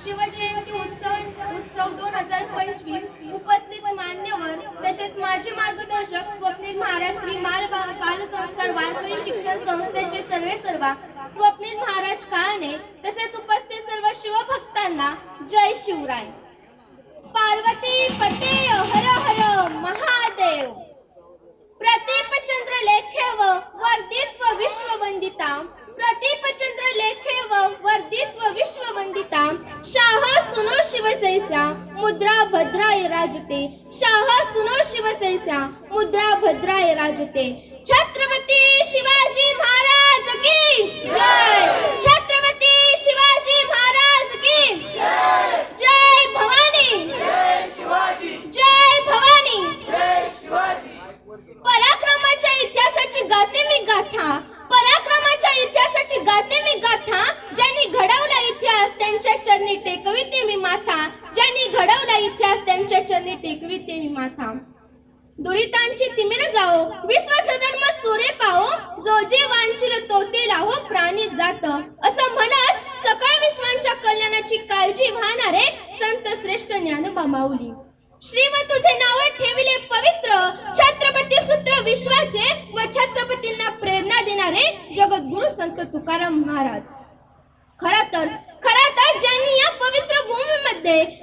शिवजयंती उत्सव उत्सव दोन हजार पंचवीस उपस्थित मान्यवर तसेच माजी मार्गदर्शक स्वप्नील महाराज श्री माल बाल संस्कार वारकरी शिक्षण संस्थेचे सर्वे सर्वा स्वप्नील महाराज काळणे तसेच उपस्थित सर्व शिवभक्तांना जय शिवराय. पार्वती पते हर हर महादेव. प्रतीपचंद्र लेखे व वर्दित्व विश्ववंदिता. प्रदीपचंद्र लेखेव वर्धित्व विश्ववंदिता शाह सुनो शिवसैसा मुद्रा भद्राय राजते। शाह सुनो शिवसैसा मुद्रा भद्राय राजते। छत्रपती शिवाजी महाराज की जय। छत्रपती sé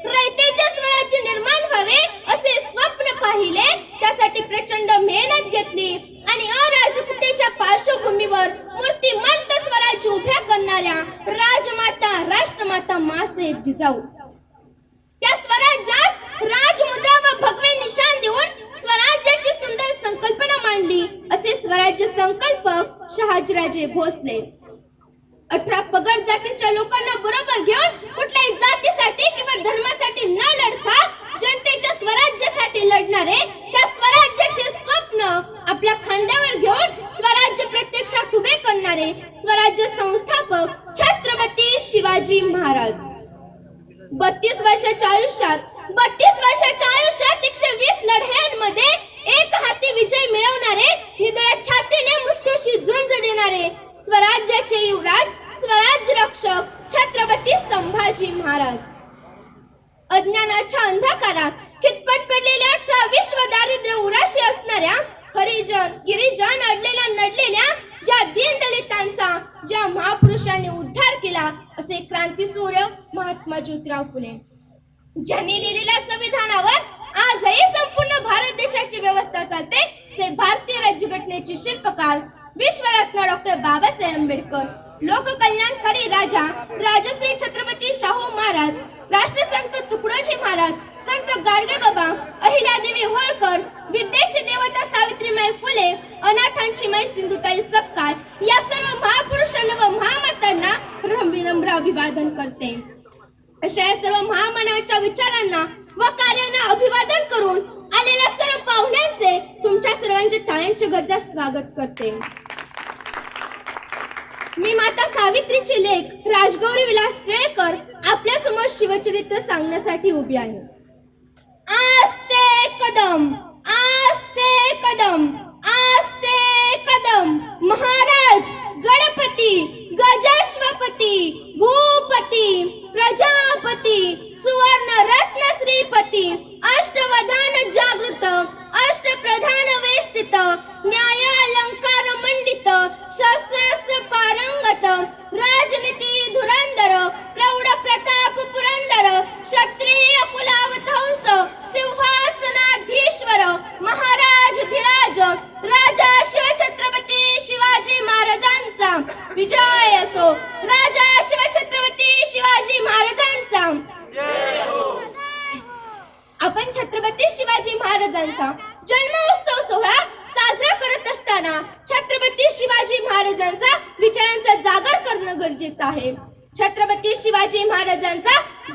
बत्तीस वर्षाच्या आयुष्यात बत्तीस वर्षाच्या आयुष्यात एकशे वीस लढ्यांमध्ये एक हाती विजय मिळवणारे निदळ्या छातीने मृत्यूशी झुंज देणारे स्वराज्याचे युवराज स्वराज्य रक्षक छत्रपती संभाजी महाराज. अज्ञानाच्या अंधकारात खितपट पडलेल्या अठरा विश्व दारिद्र्य उराशी असणाऱ्या हरिजन गिरिजन अडलेल्या नडलेल्या ज्या दीनदलितांचा ज्या महापुरुषांनी उद्धार केला असे क्रांतीसूर्य महात्मा ज्योतिराव फुले. ज्यांनी लिहिलेल्या संविधानावर आजही संपूर्ण भारत देशाची व्यवस्था चालते ते भारतीय राज्यघटनेचे शिल्पकार विश्वरत्न डॉक्टर बाबासाहेब आंबेडकर. लोककल्याणकारी राजा राजश्री छत्रपती शाहू महाराज राष्ट्रसंत तुकडोजी महाराज संत गाडगे बाबा अहिल्यादेवी होळकर विद्येची देवता सावित्रीमाई फुले अनाथांची मै सिंधुताई सपकाळ या सर्व महापुरुषांना व महामातांना विनम्र अभिवादन करते. अशा या सर्व महामानवाच्या विचारांना व कार्यांना अभिवादन करून आलेल्या सर्व पाहुण्यांचे तुमच्या सर्वांचे टाळ्यांचे गजा स्वागत करते. मी माता सावित्रीची लेख राजगौरी विलास टिळेकर आपल्यासमोर शिवचरित्र सांगण्यासाठी उभी आहे. आस्ते कदम आस्ते कदम. कदम महाराज गणपती गजस्वपती भूपती प्रजापती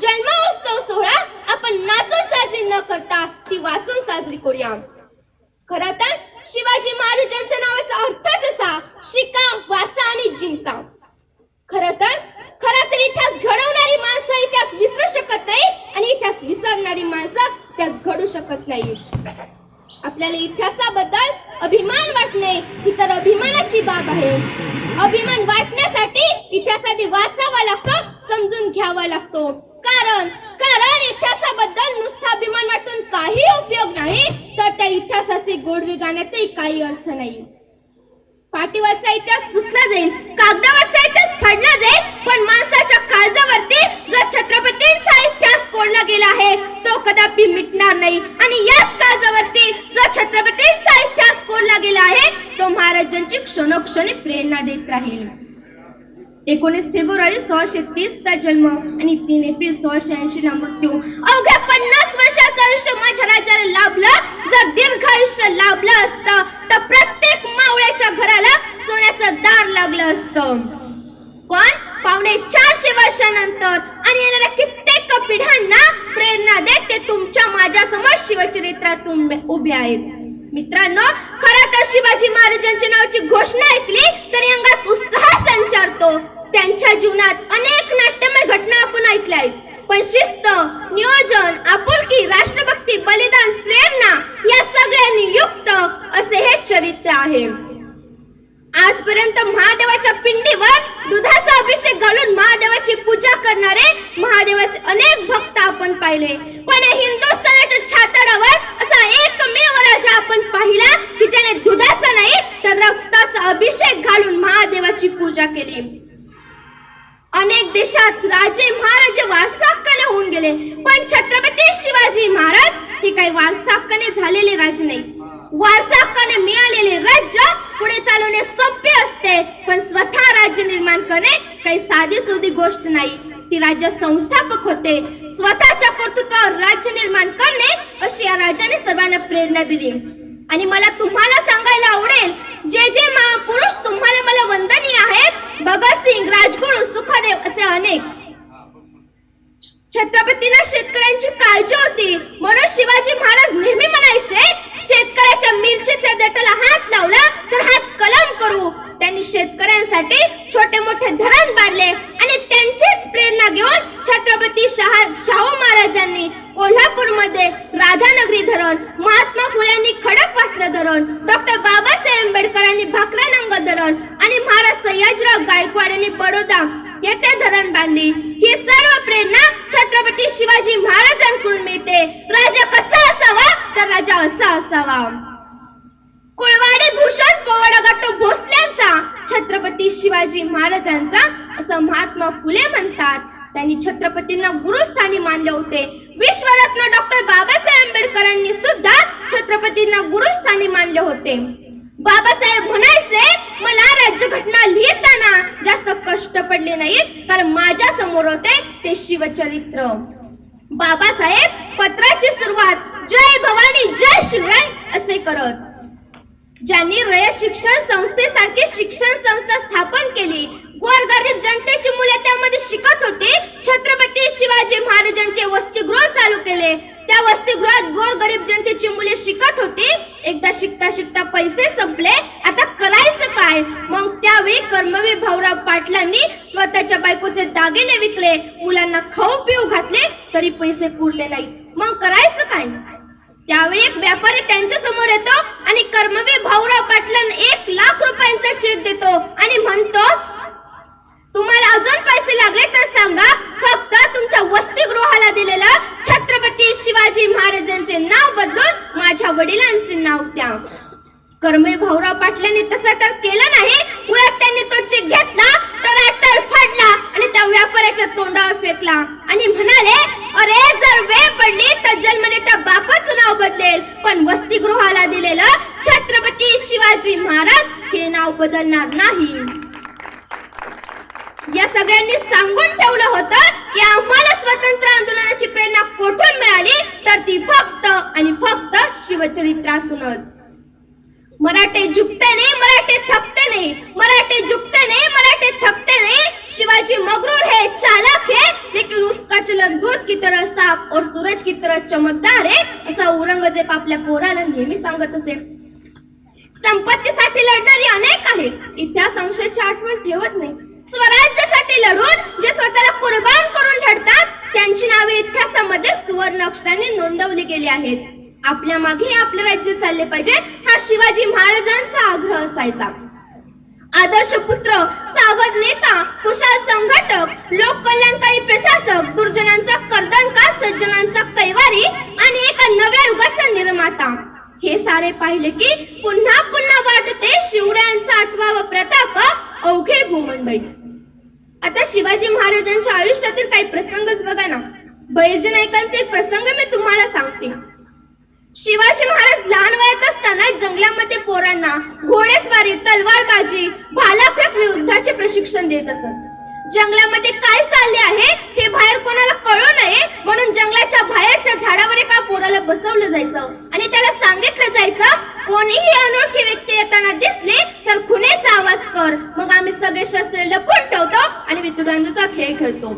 जन्मोत्सव सोहळा आपण नाचून साजरी न करता ती वाचून साजरी करूया. खर तर शिवाजी महाराजांच्या नावाचा अर्थच असा शिका वाचा आणि जिंका. खर तर खरा तर इतिहास घडवणारी माणसं इतिहास विसरू शकत नाही आणि इतिहास विसरणारी माणसं इतिहास घडू शकत नाही. आपल्याला इतिहासाबद्दल अभिमान वाटणे ही तर अभिमानाची बाब आहे. अभिमान वाटण्यासाठी इतिहास आधी वाचावा लागतो समजून घ्यावा लागतो. कारण कारण इतिहासाबद्दल नुसता अभिमान वाटून काही उपयोग नाही तर त्या इतिहासाचे गोडवे गाण्यातही काही अर्थ नाही. पाठीवरचा इतिहास पुसला जाईल कागदावरचा इतिहास फाडला जाईल पण माणसाच्या काळजावरती जो छत्रपतींचा इतिहास कोडला गेला आहे तो कदापि मिटणार नाही. आणि याच काळजावरती जो छत्रपतींचा इतिहास कोडला गेला आहे तो महाराजांची क्षणोक्षणी प्रेरणा देत राहील. एकोणीस फेब्रुवारी सोळाशे तीस चा जन्म आणि तीन एप्रिल सोळाशे ऐंशी ला मृत्यू. अवघ्या पन्नास वर्षाचं आयुष्य माझ्या राजाला लाभलं. जर दीर्घ आयुष्य लाभलं असतं तर प्रत्येक मावळ्याच्या घराला सोन्याचं दार लागलं असतं. पण पावणे चारशे वर्षानंतर आणि येणाऱ्या कित्येक पिढ्यांना प्रेरणा देत ते तुमच्या माझ्यासमोर शिवचरित्रातून उभे आहेत. मित्रांनो खरं तर शिवाजी महाराजांच्या नावाची घोषणा ऐकली तरी अंगात उत्साह संचारतो. त्यांच्या जीवनात अनेक नाट्यमय घटना आपण ऐकल्या आहेत. पण शिस्त नियोजन आपुलकी राष्ट्रभक्ती बलिदान प्रेरणा या सगळ्यांनी युक्त असे हे चरित्र आहे. आजपर्यंत महादेवाच्या पिंडीवर दुधाचा अभिषेक घालून महादेवाची पूजा करणारे महादेवाचे अनेक भक्त आपण पाहिले. पण हिंदुस्थानाच्या छाताडावर असा एकमेव राजा आपण पाहिला की ज्याने दुधाचा नाही तर रक्ताचा अभिषेक घालून महादेवाची पूजा केली. अनेक देशात राजे महाराजे वारसाहक्काने होऊन गेले. पण छत्रपती शिवाजी महाराज हे काही वारसाहक्काने झालेले राजे नाही वारसा हक्काने मिळालेले राज्य पुढे चालवणे सोपे असते पण स्वतः राज्य निर्माण करणे काही साधी सुधी गोष्ट नाही. ती राज्य संस्थापक होते. स्वतःच्या कर्तृत्वावर राज्य निर्माण करणे अशी या राजाने सर्वांना प्रेरणा दिली. आणि मला तुम्हाला सांगायला आवडेल जे जे महापुरुष तुम्हाला मला वंदनीय आहेत भगतसिंग राजगुरू सुखदेव असे अनेक. छत्रपतींना शेतकऱ्यांची काळजी होती. म्हणून शिवाजी महाराज नेहमी म्हणायचे शेतकऱ्याच्या मिरचीच्या देठाला हात लावला तर हात कलम करू. त्यांनी शेतकऱ्यांसाठी छोटे मोठे धरण बांधले आणि त्यांचीच प्रेरणा घेऊन छत्रपती शहा शाहू महाराजांनी कोल्हापूरमध्ये राधानगरी धरण महात्मा फुल्यांनी खडकवासला धरण डॉक्टर बाबासाहेब आंबेडकरांनी भाकरानंग धरण आणि महाराज सयाजीराव गायकवाड यांनी बडोदा येथे धरण बांधली. ही सर्व प्रेरणा छत्रपती शिवाजी महाराजांकडून मिळते. राजा कसा असावा? तर राजा असा असावा. कुळवाडी भूषण पोवाडा भोसल्यांचा छत्रपती शिवाजी महाराजांचा असं महात्मा फुले म्हणतात. त्यांनी छत्रपतींना गुरुस्थानी मानले होते. विश्वरत्न डॉक्टर बाबासाहेब आंबेडकरांनी सुद्धा छत्रपतींना गुरुस्थानी मानले होते. बाबासाहेब म्हणायचे मला राज्यघटना लिहिताना जास्त कष्ट पडले नाहीत कारण माझ्यासमोर होते ते शिवचरित्र. बाबासाहेब पत्राची सुरुवात जय भवानी जय शिवराय असे करत. ज्यांनी रयत शिक्षण संस्थेसारखी शिक्षण संस्था स्थापन केली गोरगरीब जनतेची मुले त्यामध्ये शिकत होती. छत्रपती शिवाजी महाराजांचे वसतिगृह चालू केले. त्या वसतिगृहात गोरगरीब जनतेची मुले शिकत होती. एकदा शिकता शिकता पैसे संपले. आता करायचं काय? मग त्यावेळी कर्मवीर भाऊराव पाटलांनी स्वतःच्या बायकोचे दागिने विकले. मुलांना खाऊ पिऊ घातले तरी पैसे पुरले नाही मग करायचं काय? त्यावेळी एक व्यापारी त्यांच्यासमोर येतो आणि कर्मवीर भाऊराव पाटलांना एक लाख रुपयांचा चेक देतो आणि म्हणतो तुम्हाला अजून पैसे लागले तर सांगा. फक्त तुमच्या वसतिगृहाला दिलेलं छत्रपती शिवाजी महाराजांचे नाव बदलून माझ्या वडिलांचे नाव द्या. कर्मे भाऊराव पाटलांनी तसं तर केलं नाही. उलट त्यांनी तो चेक घेतला तर तर फाडला आणि त्या व्यापाऱ्याच्या तोंडावर फेकला. आणि म्हणाले अरे जर वेळ पडली तर जन्मने त्या बापाचं नाव बदलेल. पण वसतिगृहाला दिलेलं छत्रपती शिवाजी महाराज हे नाव बदलणार नाही. या सगळ्यांनी सांगून ठेवलं होतं की आम्हाला स्वतंत्र आंदोलनाची प्रेरणा कोठून मिळाली? तर ती फक्त आणि फक्त शिवचरित्रातूनच. मराठे झुकते नाही मराठे थकते नाही. मराठे झुकते नाही मराठे थकते नाही. शिवाजी मगरूर है चालाक है. लेकिन उसका चलन दूध की तरह साफ और सूरज की तरह चमकदार है. असं औरंगजेब आपल्या पोराला नेहमी सांगत असे. संपत्तीसाठी लढणारी अनेक आहेत. इतिहास संशयाची आठवण ठेवत नाही. स्वराज्यासाठी लढून जे स्वतःला कुर्बान करून लढतात त्यांची नावे इतिहासामध्ये सुवर्ण अक्षरांनी नोंदवली गेली आहेत. आपल्या मागे आपले राज्य चालले पाहिजे हा शिवाजी महाराजांचा आग्रह असायचा. आदर्श पुत्र सावध नेता कुशाल संघटक लोक कल्याणकारी प्रशासक दुर्जनांचा कर्दनकार सज्जनांचा कैवारी आणि एका नव्या युगाचा निर्माता. हे सारे पाहिले की पुन्हा पुन्हा वाटते शिवरायांचा आठवा व प्रताप अवघे भूमंडळी आता शिवाजी महाराजांच्या आयुष्यातील काही प्रसंगच बघा ना. बैरजी नायकांचे एक प्रसंग मी तुम्हाला सांगते. शिवाजी महाराज लहान वयात असताना जंगलामध्ये पोरांना घोडेस्वारी तलवारबाजी भालाफेक युद्धाचे प्रशिक्षण देत असत. जंगलामध्ये काय चालले आहे हे बाहेर कोणाला कळू नये म्हणून जंगलाच्या बाहेरच्या झाडावर एका पोराला बसवलं जायचं आणि त्याला सांगितलं जायचं कोणीही अनोळखी व्यक्ती येताना दिसली तर खुनेचा आवाज कर. मग आम्ही सगळे शस्त्र लपून ठेवतो आणि वितुरांचा खेळ खेळतो.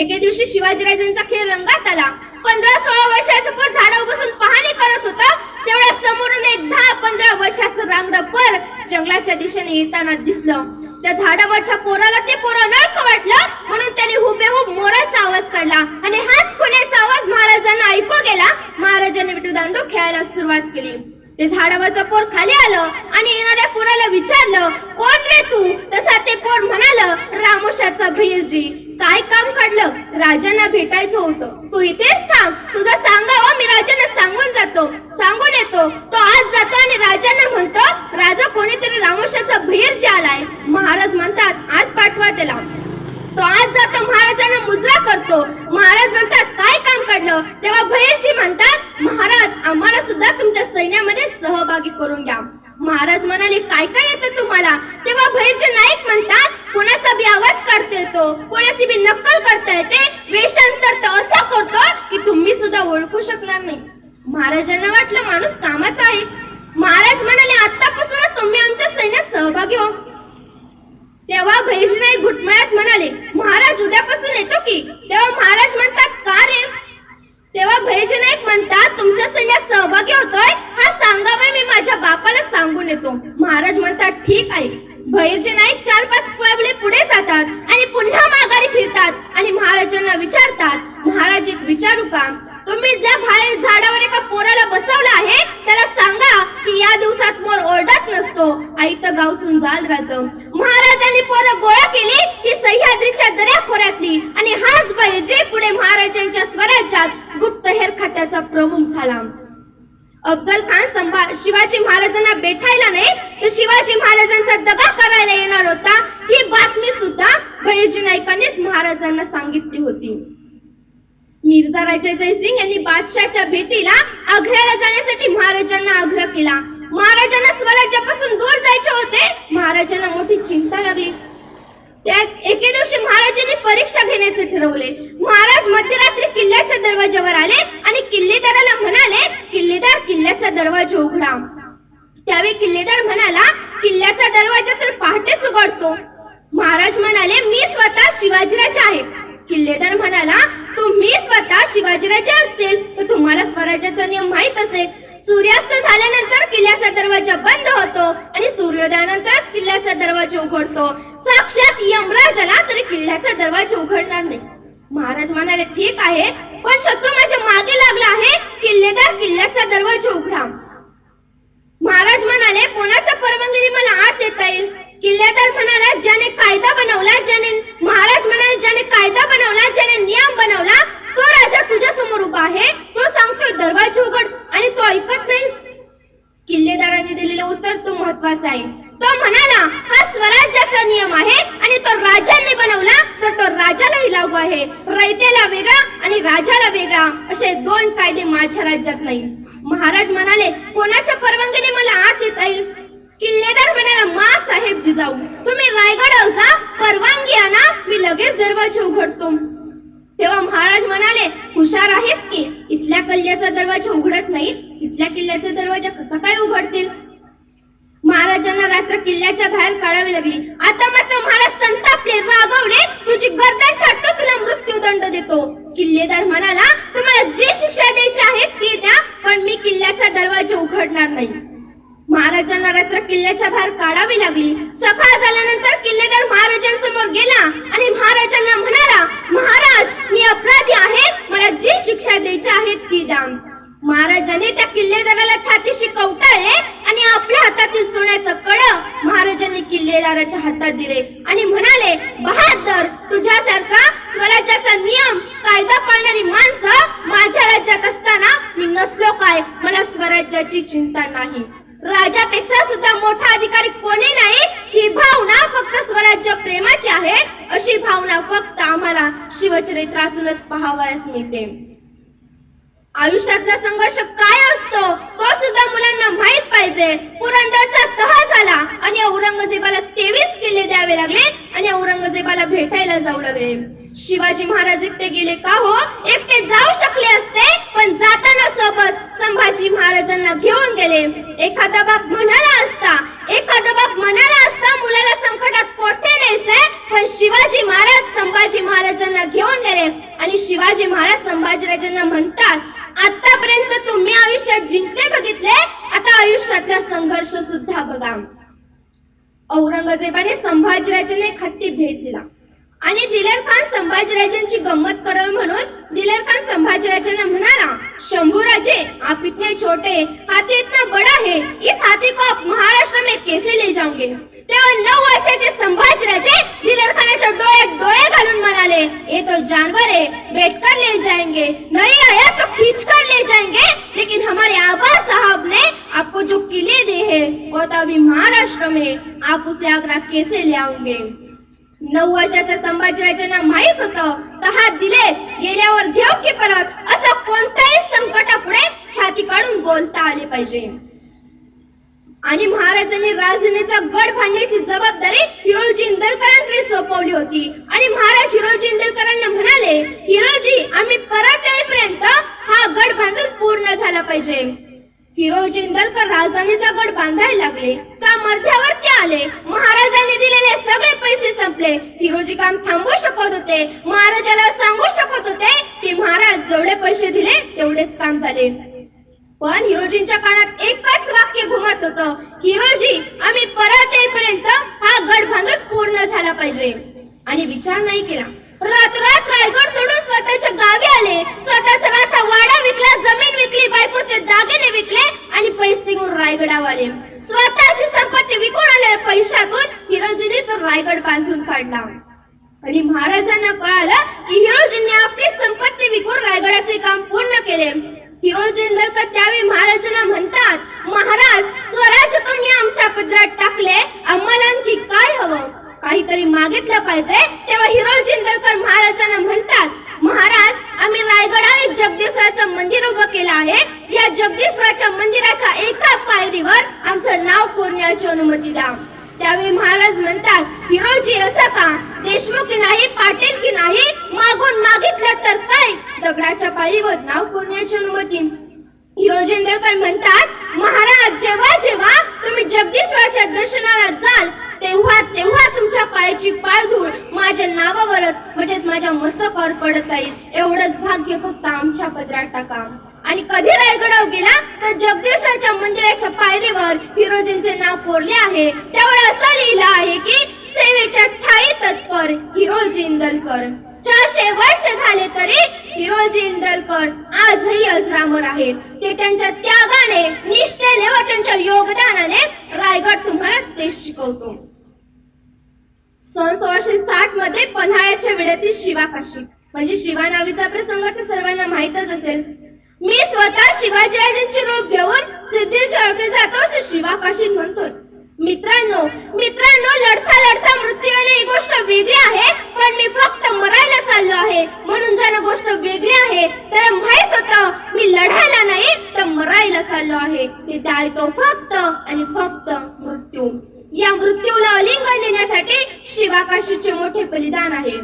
एके दिवशी शिवाजीराजांचा खेळ रंगात आला. पंधरा सोळा वर्षाचं पण झाडावर बसून पाहणी करत होता. तेवढ्या समोरून एक दहा पंधरा वर्षाचं रांगड पर जंगलाच्या दिशेने येताना दिसलं. त्या झाडावरच्या पोराला ते पोरं नळख वाटलं म्हणून त्याने हुबेहूब मोराचा आवाज काढला. आणि हाच खुन्याचा आवाज महाराजांना ऐकू गेला. महाराजांनी विटूदांडू खेळायला सुरुवात केली. ते झाडावरचं पोर खाली आलं आणि येणाऱ्या पोराला विचारलं कोण रे तू? तसा ते पोर म्हणाल रामोशाचा भीरजी काय काम काढलं? राजांना भेटायचं होतं. तू इथेच थांब. तुझा सांगावा मी राजांना सांगून जातो. सांगून येतो. तो आज जातो आणि राजांना म्हणतो राजा कोणीतरी रामोशाचा भीरजी आलाय. महाराज म्हणतात आज पाठवा त्याला. तो आज जातो महाराजांना मुजरा करतो. महाराज म्हणतात काय काम काढलं? तेव्हा भैरजी म्हणतात महाराज आम्हाला सुद्धा तुमच्या सैन्यामध्ये सहभागी करून घ्या. महाराज म्हणाले काय काय येतं तुम्हाला? तेव्हा भैरजी नाईक म्हणतात कोणाचा बी आवाज काढता येतो कोणाची बी नक्कल करता येते वेषांतर तर असं करतो की तुम्ही सुद्धा ओळखू शकणार नाही. महाराजांना वाटलं माणूस कामाचा आहे. महाराज म्हणाले आतापासूनच तुम्ही आमच्या सैन्यात सहभागी हो तेव्हा भैरजीनाईक घुटमळ्यात म्हणाले महाराज उद्यापासून येतो की? तेव्हा महाराज म्हणतात का रे? तेव्हा भैरजीनाईक म्हणतात तुमच्या सैन्यात सहभागी होतोय? हा सांगावे मी माझ्या बापाला सांगून येतो. महाराज म्हणतात ठीक आहे. भैरजी नाईक चार पाच पावले पुढे जातात आणि पुन्हा माघारी फिरतात आणि महाराजांना विचारतात महाराज एक विचारू का? तुम्ही ज्या बाहेर झाडावर एका पोराला बसवलं आहे त्याला सांगा की या दिवसात मोर ओरडत नसतो. आई तर गावसून जाल राज. महाराजांनी पोरं गोळा केली ही सह्याद्रीच्या दऱ्याखोऱ्यातली आणि हाच बाई जे पुढे महाराजांच्या स्वराज्यात गुप्तहेर खात्याचा प्रमुख झाला. अफजल खान संभा शिवाजी महाराजांना बेठायला नाही तर शिवाजी महाराजांचा दगा करायला येणार होता. ही बातमी सुद्धा भैरजी नाईकांनीच महाराजांना सांगितली होती. मिर्झा राजा जयसिंग यांनी बादशाहच्या भेटीला आग्र्याला जाण्यासाठी महाराजांना आग्रह केला. महाराजांना स्वराज्यापासून दूर जायचे होते. महाराजांना मोठी चिंता लागली. त्या एके दिवशी महाराजांनी परीक्षा घेण्याचे ठरवले. महाराज मध्यरात्री किल्ल्याच्या दरवाज्यावर आले आणि किल्लेदाराला म्हणाले किल्लेदार किल्ल्याचा दरवाजा उघडा. त्यावेळी किल्लेदार म्हणाला किल्ल्याचा दरवाजा तर पहाटेच उघडतो. महाराज म्हणाले मी स्वतः शिवाजीराजे आहे. किल्लेदार म्हणाला तुम्ही स्वतः शिवाजीराजे असतील तर तुम्हाला स्वराज्याचा नियम माहीत असेल. सूर्यास्त झाल्यानंतर किल्ल्याचा दरवाजा बंद होतो आणि सूर्योदयानंतरच किल्ल्याचा दरवाजा उघडतो. साक्षात यमराजाला तरी किल्ल्याचा दरवाजा उघडणार नाही. महाराज म्हणाले ठीक आहे पण शत्रू माझ्या मागे लागला आहे. किल्लेदार किल्ल्याचा दरवाजा उघडा. महाराज म्हणाले कोणाच्या परवानगीने मला आत येता येईल? किल्लेदार म्हणाला ज्याने कायदा बनवला ज्याने महाराज म्हणाले ज्याने कायदा बनवला ज्याने नियम बनवला तो राजा तुझ्या समोर उभा आहे तो सांगतोय दरवाजा उघड. आणि तो ऐकत नाहीस किल्लेदाराने दिलेलं उत्तर तो महत्त्वाचा आहे. तो म्हणाला हा स्वराज्याचा नियम आहे आणि तो राजांनी बनवला तर तो राजालाही लागू आहे. रयतेला वेगळा आणि राजाला वेगळा. असे दोन कायदे माझ्या राज्यात नाही. महाराज म्हणाले कोणाच्या परवानगीने मला आत येता येईल? किल्लेदार म्हणाला मा साहेब जिजाऊ. तुम्ही रायगड जा परवानगी आणा मी लगेच दरवाजा उघडतो. तेव्हा महाराज म्हणाले हुशार आहेस की? इथल्या किल्ल्याचा दरवाजा उघडत नाही इथल्या किल्ल्याचा दरवाजा कसा काय उघडतील? महाराजांना रात्र किल्ल्याच्या बाहेर काढावी लागली. आता मात्र महाराज संतापले रागवले. तुझी गर्दन छाटतो तुला मृत्यूदंड देतो. किल्लेदार म्हणाला तुम्हाला जे शिक्षा द्यायची आहे ती द्या पण मी किल्ल्याचा दरवाजा उघडणार नाही. महाराजांना रात्र किल्ल्याच्या बाहेर काढावी लागली. सकाळ झाल्यानंतर किल्लेदार महाराजांसमोर गेला आणि महाराजांना म्हणाला महाराज मी अपराधी आहे. मला जी शिक्षा द्यायची आहे ती द्या. महाराजांनी त्या किल्लेदाराला छातीशी कवटाळले आणि आपल्या हातातील सोन्याचं कड महाराजांनी किल्लेदाराच्या हातात दिले आणि म्हणाले बहादर तुझ्यासारखा स्वराज्याचा नियम कायदा पाळणारी माणसं माझ्या राज्यात असताना मी नसलो काय? मला स्वराज्याची चिंता नाही. राजापेक्षा सुद्धा मोठा अधिकारी कोणी नाही ही भावना फक्त स्वराज्य प्रेमाची आहे अशी भावना फक्त आम्हाला शिवचरित्रातूनच पाहावयास मिळते. आयुष्यातला संघर्ष काय असतो तो सुद्धा मुलांना माहीत पाहिजे. पुरंदरचा तह झाला आणि औरंगजेबाला तेवीस किल्ले द्यावे लागले आणि औरंगजेबाला भेटायला जाऊ लागले. शिवाजी महाराज एकटे गेले का हो? एकटे जाऊ शकले असते पण जाताना सोबत संभाजी महाराजांना घेऊन गेले. एखादा बाप म्हणाला असता एखादा बाप म्हणाला असता मुलाला संकटात कोठे न्यायचे पण शिवाजी महाराज संभाजी महाराजांना घेऊन गेले. आणि शिवाजी महाराज संभाजीराजांना म्हणतात आतापर्यंत तुम्ही आयुष्यात जिंकले बघितले आता आयुष्यातला संघर्ष सुद्धा बघा. औरंगजेबाने संभाजीराजांना एक हत्ती भेट दिला. आणि दिलेर खान संभाजीराजांची गंमत करावी म्हणून दिलेर खान संभाजीराजांना म्हणाला शंभूराजे आप इतने छोटे हाथी इतना बड़ा है इस हाथी को आप महाराष्ट्र में कैसे ले जाओगे? तेव्हा नऊ वर्षाचे संभाजीराजे दिलेर खानाच्या डोळ्यात डोळे घालून म्हणाले ये तो जानवर है बैठकर ले जाएंगे नहीं आया तो खींच कर ले जाएंगे लेकिन हमारे आबा साहब ने आपको जो किले दिए है वो तो अभी महाराष्ट्र में आप उसे आगरा कैसे ले आओगे? नऊ वर्षाचा संभाजीराजांना माहीत होतं तर दिले गेल्यावर घेऊ की परत असं कोणत्याही संकटापुढे छाती काढून बोलता आले पाहिजे. आणि महाराजांनी राजधानीचा गड बांधण्याची जबाबदारी हिरोजी इंदलकरांकडे सोपवली होती. आणि महाराज हिरोजी इंदलकरांना म्हणाले हिरोजी आम्ही परत येईपर्यंत हा गड बांधून पूर्ण झाला पाहिजे. हिरो जिंदलकर राजधानीचा गड बांधायला लागले. का मध्यावरती आले? महाराजांनी दिलेले सगळे पैसे संपले. हिरोजी काम थांबवू शकत होते. महाराजाला सांगू शकत होते की महाराज जेवढे पैसे दिले तेवढेच काम झाले. पण हिरोजींच्या कानात एकच वाक्य घुमत होत. हिरोजी आम्ही परत येईपर्यंत हा गड बांधून पूर्ण झाला पाहिजे. आणि विचार नाही केला. रातोरात रायगड सोडून स्वतःच्या गावी आले स्वतःचा राथा वाडा विकला जमीन विकली बायकोचे दागिने विकले आणि पैसे घेऊन स्वतःची संपत्ती विकून आलेल्या पैशातून हिरोजीने तो रायगड बांधून काढला. आणि महाराजांना कळालं की हिरोजींनी आपली संपत्ती विकून रायगडाचे काम पूर्ण केले. हिरोजी इंदलकर त्यावेळी महाराजांना म्हणतात महाराज स्वराज्य तुम्ही आमच्या पदरात टाकले आम्हाला आणखी काय हवं? काहीतरी मागितलं पाहिजे तेव्हा हिरोजी इंदलकर महाराजांना म्हणतात महाराज आम्ही रायगडा एक जगदीश्वराचं मंदिर उभं केलं आहे. या जगदीश्वराच्या मंदिराच्या एका पायरीवर आमचं नाव कोरण्याची अनुमती द्या. त्यावेळी महाराज म्हणतात हिरोजी असं का? देशमुख की नाही पाटील की नाही? मागून मागितलं तर काय? दगडाच्या पायरीवर नाव कोरण्याची अनुमती. हिरोजी म्हणतात महाराज जेव्हा जेव्हा तुम्ही जगदीश्वराच्या दर्शनाला जाल तेव्हा तेव्हा तुमच्या पायाची पायधूळ माझ्या नावावरच म्हणजेच माझ्या मस्तकावर पडत राहील. एवढंच भाग्य फक्त आमच्या पदरात टाका आणि कधी रायगडावर गेला तर जगदीशाच्या मंदिराच्या पायरीवर हिरोजींचे नाव कोरले आहे. त्यावर असं लिहिलं आहे की सेवेच्या ठाई तत्पर हिरोजी इंदलकर. चारशे वर्ष झाले तरी हिरोजी इंदलकर आजही अजरामर आहेत. ते त्यांच्या त्यागाने निष्ठेने व त्यांच्या योगदानाने रायगड तुम्हाला ते शिकवतो. सन सोळाशे साठमध्ये पन्हाळ्याच्या वेळेतील शिवाकाशी म्हणजे शिवा नावीचा प्रसंग तर सर्वांना माहीतच असेल. मी स्वतः शिवाजी रूप घेऊन सिद्धेश्वरकडे जातो असे शिवाकाशी म्हणतोय. मित्रांनो मित्रांनो लढता लढता मृत्यू येणे ही गोष्ट वेगळी आहे पण मी फक्त मरायला चाललो आहे. म्हणून जर गोष्ट वेगळी आहे तर माहीत होतं मी लढायला नाही तर मरायला चाललो आहे. ते टाळतो फक्त आणि फक्त मृत्यू. या मृत्यूला अलिंगन देण्यासाठी शिवाकाशीचे मोठे बलिदान आहे.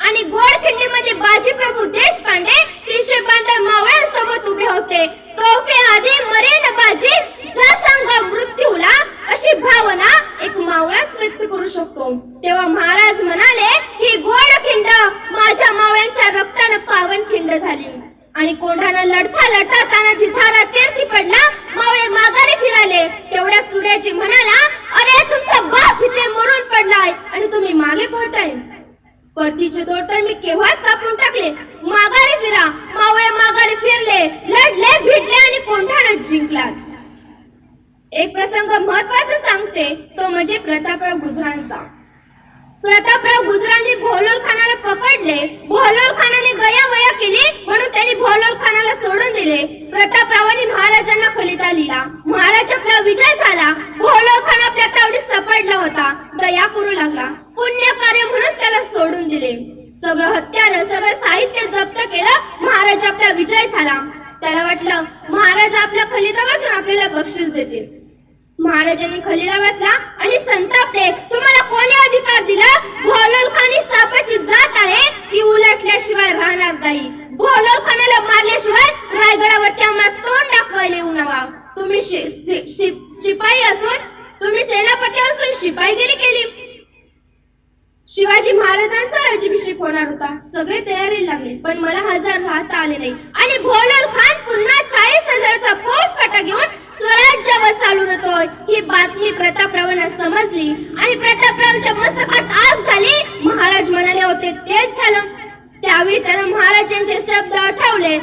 आणि गोडखिंडीमध्ये बाजीप्रभू देशपांडे तीनशे बांधव मावळ्यांसोबत उभे होते. तोफे आधी मरेन बाजी जा सांगा मृत्यूला अशी भावना एक मावळाच व्यक्त करू शकतो. तेव्हा महाराज म्हणाले ही गोडखिंड माझ्या मावळ्यांच्या रक्तानं पावन खिंड झाली. आणि कोंढानं लढता लढता तानाची धारा तीर्थी पडला मावळे माघारी फिराले. तेवढ्या सूर्याजी म्हणाला अरे तुमचा बाप इथे मरून पडलाय आणि तुम्ही मागे पळताय. परतीचे दोर तर मी केव्हाच कापून टाकले? माघारी फिरा. मावळे माघारी फिरले. लढले भिडले आणि कोंढाणच जिंकला एक प्रसंग महत्त्वाचा सांगते. तो म्हणजे प्रतापराव गुजरांचा प्रतापराव गुजरांनी भोलोल खानाला पकडले. भोलोल खानाने गयावया केली म्हणून त्यांनी भोलोल खानाला सोडून दिले. प्रतापरावांनी महाराजांना फलिता लिहिला महाराज आपला विजय झाला. भोलोल खान आपल्या तावडीत सपडला होता. दया करू लागला. पुण्य कार्य म्हणून त्याला सोडून दिले. सगळं हत्यार सगळं साहित्य जप्त केलं महाराज आपला विजय झाला. त्याला वाटलं महाराज आपल्या खलिता वाचून आपल्याला बक्षीस देतील. महाराजांनी खलीला वाचला आणि संतापले तुम्हाला कोणी अधिकार दिला सापाची जात आहे ती उलटल्याशिवाय राहणार नाही भोलोल खानाला मारल्याशिवाय रायगडावरती आम्हाला तोंड दाखवायला येऊ नका तुम्ही शि- शि- शि- शिपाई असून तुम्ही सेनापती असून शिपाईगिरी केली शिवाजी महाराजांचा राज्याभिषेक होणार होता सगळे तयारी लागले पण मला हजार राहता आले नाही आणि भोलाल खान पुन्हा चाळीस हजाराचा फौज फाटा घेऊन स्वराज्यावर चालून होतोय ही बातमी प्रतापरावांना समजली आणि प्रतापरावांच्या मस्तकात आग झाली महाराज म्हणाले होते तेच झालं महाराजांचे शब्द आठवले.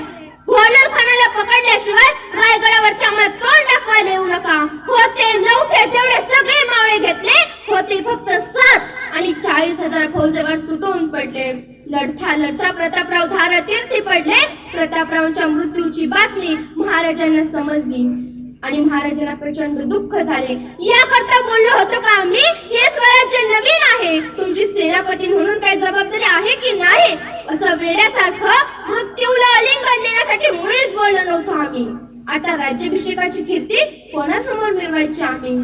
भोलाल खानाला पकडल्याशिवाय रायगडावरती आम्हाला तोंड दाखवायला येऊ नका. होते नव्हते तेवढे सगळे मावळे घेतले. होते फक्त सात आणि चाळीस हजार फौजेवर तुटून पडले. लढता लढता प्रतापराव धारा तीर्थी पडले. प्रतापरावांच्या मृत्यूची बातमी महाराजांना समजली. आणि महाराजांना प्रचंड दुःख झाले. याकरता बोललो होतो का आम्ही? हे स्वराज्य नवीन आहे. तुमची सेनापती म्हणून काही जबाबदारी आहे की नाही? असं वेड्यासारखं मृत्यूला आलिंगन देण्यासाठी मुळीच बोललो नव्हतो आम्ही. आता राज्याभिषेकाची कीर्ती कोणासमोर मिळवायची आम्ही?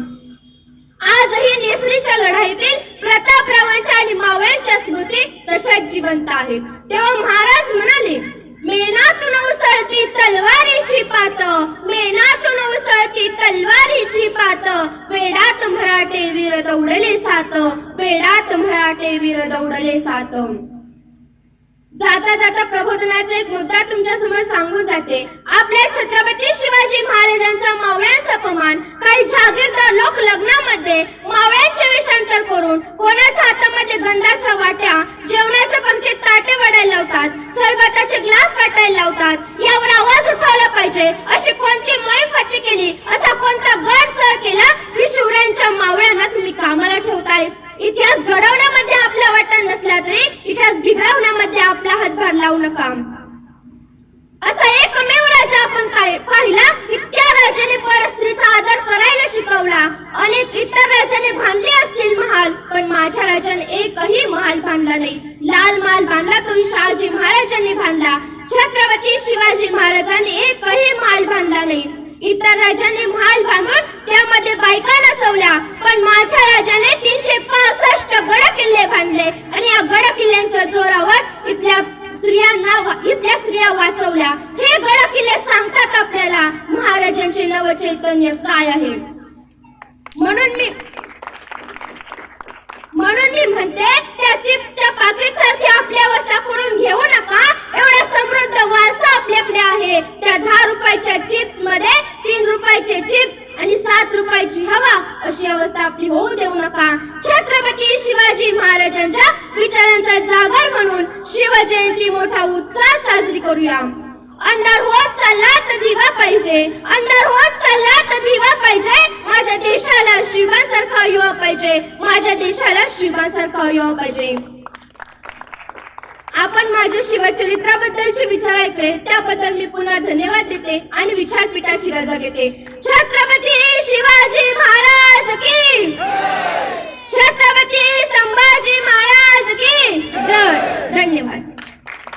आजही नेसरीच्या लढाईतील प्रतापरावांच्या आणि मावळ्यांच्या स्मृती तशाच जिवंत आहेत. तेव्हा महाराज म्हणाले मेनातून उसळती तलवारीची पात मेनातून उसळती तलवारीची पात वेडात मराठे वीर दौडले सात वेडात मराठे वीर दौडले सात. जाता जाता प्रबोधनाचा एक मुद्दा तुमच्यासमोर सांगून जाते. आपल्या छत्रपती शिवाजी महाराजांचा मावळ्यांचा अपमान काही जागीरदार लोक लग्नामध्ये मावळ्यांचे वेषांतर करून कोणाच्या हातामध्ये गंधाच्या वाट्या जेवणाच्या पंक्तीत ताटे वाढायला लावतात सरबताचे ग्लास वाटायला लावतात यावर आवाज उठवला पाहिजे अशी कोणती मोहीम हत्ती केली असा कोणता गट सर केला की शिवरायांच्या मावळ्यांना तुम्ही कामाला ठेवताय? इतिहास घडवण्यामध्ये आपला वाटा नसला तरी इतिहास बिघडवण्यामध्ये आपला हातभार लावू नका. असा एकमेव राजा आपण काय पाहिला. की त्या राजाने परस्त्रीचा आदर करायला शिकवला. अनेक इतर राजाने बांधले असतील महाल पण माझ्या राजाने एकही महाल बांधला नाही. लाल महाल बांधला तो शहाजी महाराजांनी बांधला. छत्रपती शिवाजी महाराजांनी एकही महाल बांधला नाही. इतर राजांनी महाल बांधून त्यामध्ये बायका रचवल्या पण माझ्या राजाने तीनशे पासष्ट गड किल्ले बांधले आणि या गड किल्ल्यांच्या जोरावर इथल्या स्त्रियांना इथल्या स्त्रिया वाचवल्या. हे गड किल्ले सांगतात आपल्याला महाराजांचे नव चैतन्य काय आहे? म्हणून मी म्हणून मी म्हणते त्या चिप्सच्या पाकिट सारखी आपली अवस्था करून घेऊ नका. ಜೊತೆ